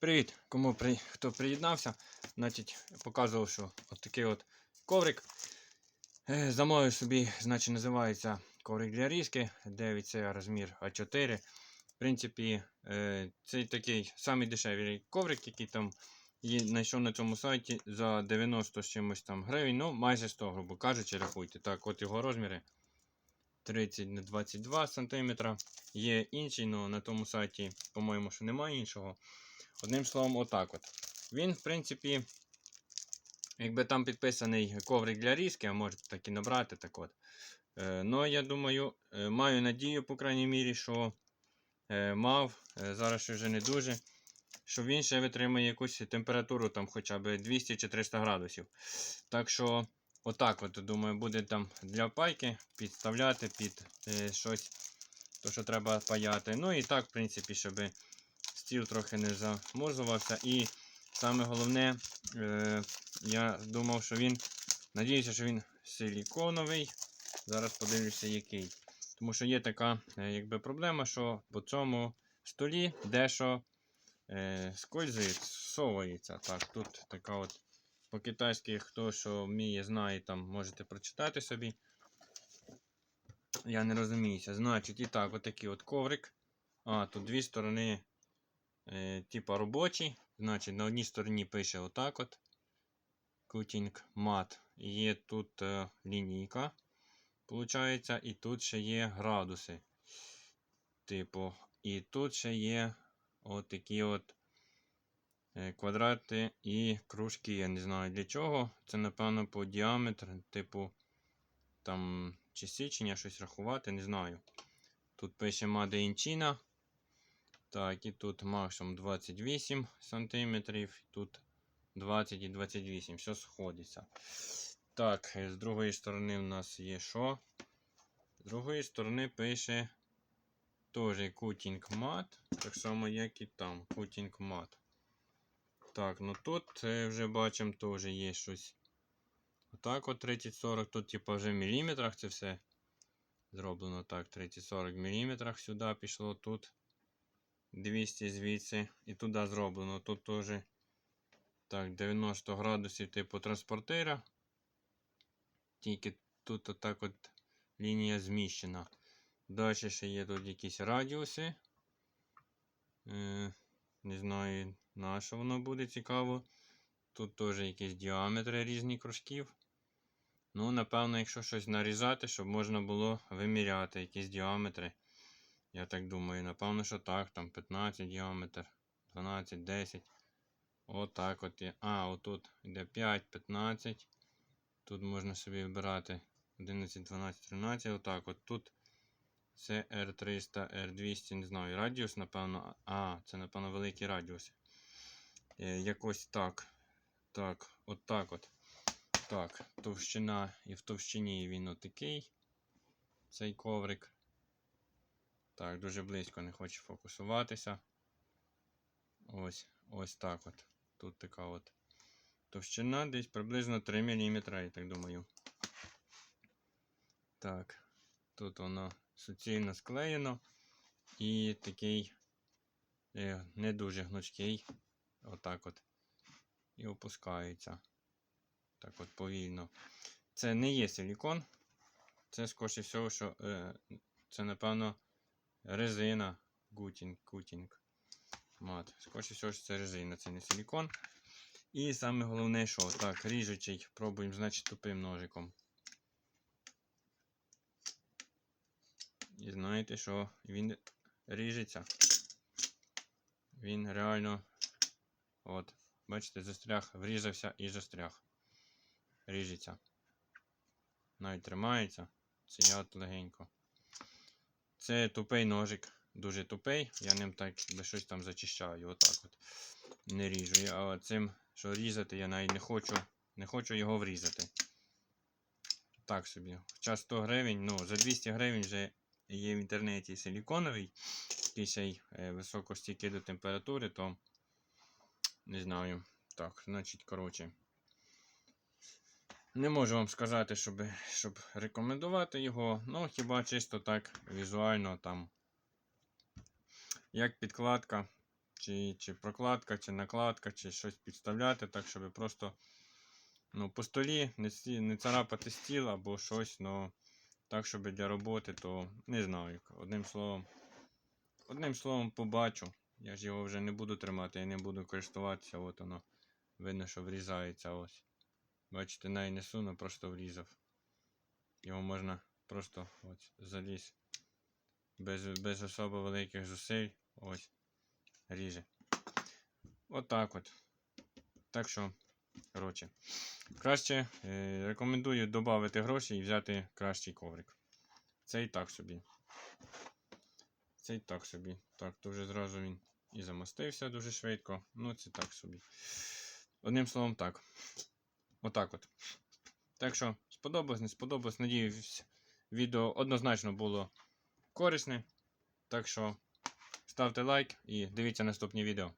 Привіт, кому при... хто приєднався. Значить, показував, що от такий от коврик. Е, Замовив собі, значить, називається коврик для різки. 9 це розмір А4. В принципі, е, це такий самий дешевий коврик, який там є, знайшов на цьому сайті за 90 з чимось там гривень. Ну, майже 100, грубо кажучи, рахуйте. Так, от його розміри 30 на 22 см. Є інший, але на тому сайті, по-моєму, що немає іншого. Одним словом, отак от. Він, в принципі, якби там підписаний коврик для різки, а можете так і набрати. так от. Е, ну, я думаю, е, маю надію, по крайній мірі, що е, мав, зараз вже не дуже, що він ще витримає якусь температуру там хоча б 200 чи 300 градусів. Так що, отак от, думаю, буде там для пайки підставляти під щось, то, що треба паяти. Ну і так, в принципі, щоб стіл трохи не замурзувався. І саме головне, е, я думав, що він, надіюся, що він силіконовий. Зараз подивлюся, який. Тому що є така е, якби, проблема, що по цьому столі дещо е, скользує, совається. Так, тут така от по-китайськи, хто що вміє, знає, там можете прочитати собі. Я не розуміюся. Значить, і так, отакий от коврик. А, тут дві сторони е, типа робочі. Значить, на одній стороні пише отак от. Cutting mat. Є тут е, лінійка. Получається, і тут ще є градуси. Типу, і тут ще є от такі от е, квадрати і кружки. Я не знаю для чого. Це, напевно, по діаметру, типу, там, чи січення щось рахувати, не знаю. Тут пише in China. Так, і тут максимум 28 см, тут 20 і 28, все сходиться. Так, з другої сторони в нас є що? З другої сторони пише теж Cutting Mat, так само, як і там. Cutting Mat. Так, ну тут е, вже бачимо, теж є щось. Отак от 30-40, тут типу вже в міліметрах це все зроблено так. 30-40 міліметрах сюди пішло, тут 200 звідси і туди зроблено. Тут теж так, 90 градусів типу транспортира. Тільки тут отак от лінія зміщена. Далі ще є тут якісь радіуси. Е, не знаю, на що воно буде цікаво. Тут теж якісь діаметри різних кружків. Ну, напевно, якщо щось нарізати, щоб можна було виміряти якісь діаметри. Я так думаю, напевно, що так, там 15 діаметр, 12, 10. Отак от є. А, отут йде 5, 15. Тут можна собі вибирати 11, 12, 13. Отак от тут. Це R300, R200, не знаю, радіус, напевно. А, це, напевно, великий радіус. Е, якось так. Так, от так от. Так, товщина і в товщині він отакий. Цей коврик. Так, дуже близько не хочу фокусуватися. Ось, ось так от. Тут така от товщина десь приблизно 3 мм, я так думаю. Так, тут воно суцільно склеєно і такий е, не дуже гнучкий. Отак от. І опускається. Так от повільно. Це не є силікон. Це скоріше всього, що е, це, напевно, резина гутінг, кутінг. Мат. Скоріше всього, що це резина, це не силікон. І саме головне, що так, ріжучий, пробуємо, значить, тупим ножиком. І знаєте, що він ріжеться. Він реально, от, бачите, застряг, врізався і застряг. Ріжеться. Навіть тримається. Це я от легенько. Це тупий ножик, дуже тупий. Я ним так би щось там зачищаю. Отак от. Не ріжу. А цим, що різати, я навіть не хочу. Не хочу його врізати. Так собі. Хоча 100 гривень, ну, за 200 гривень вже є в інтернеті силіконовий, й е, високостійкий до температури, то не знаю. Так, значить, коротше. Не можу вам сказати, щоб, щоб рекомендувати його. Ну, хіба чисто так візуально там. Як підкладка, чи, чи прокладка, чи накладка, чи щось підставляти, так, щоб просто ну, по столі не, не царапати стіл або щось, ну, так, щоб для роботи, то не знаю. Одним словом, одним словом побачу. Я ж його вже не буду тримати, я не буду користуватися, от воно. Видно, що врізається ось. Бачите, не несу, но просто врізав. Його можна просто ось заліз. Без, без особо великих зусиль. Ось. Ріже. Отак от. Так що, коротше. Краще е, рекомендую додати гроші і взяти кращий коврик. Це і так собі. Це і так собі. Так, то вже зразу він і замостився дуже швидко. Ну, це так собі. Одним словом, так. Отак от. Так що, сподобалось, не сподобалось. Надіюсь, відео однозначно було корисне. Так що ставте лайк і дивіться наступні відео.